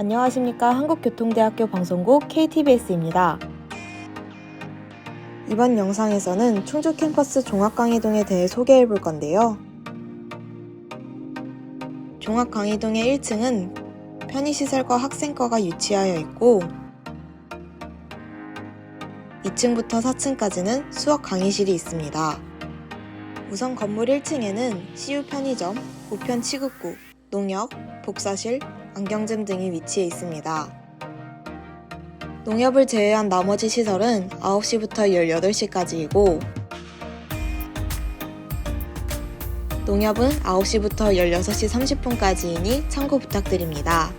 안녕하십니까. 한국교통대학교 방송국 KTBS입니다. 이번 영상에서는 충주 캠퍼스 종합강의동에 대해 소개해 볼 건데요. 종합강의동의 1층은 편의시설과 학생과가 유치하여 있고 2층부터 4층까지는 수학 강의실이 있습니다. 우선 건물 1층에는 CU 편의점, 우편 치국구, 농협, 복사실, 안경점 등이 위치해 있습니다. 농협을 제외한 나머지 시설은 9시부터 18시까지이고 농협은 9시부터 16시 30분까지이니 참고 부탁드립니다.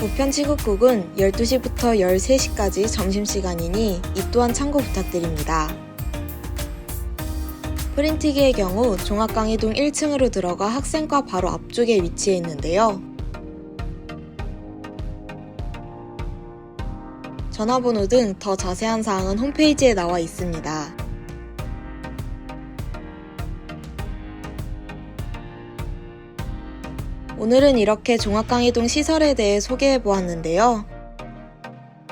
우편 치국국은 12시부터 13시까지 점심시간이니 이 또한 참고 부탁드립니다. 프린티기의 경우 종합강의동 1층으로 들어가 학생과 바로 앞쪽에 위치해 있는데요. 전화번호 등 더 자세한 사항은 홈페이지에 나와 있습니다. 오늘은 이렇게 종합강의동 시설에 대해 소개해 보았는데요.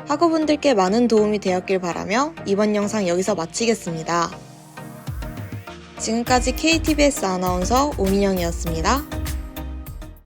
학우분들께 많은 도움이 되었길 바라며 이번 영상 여기서 마치겠습니다. 지금까지 KTBS 아나운서 오민영이었습니다.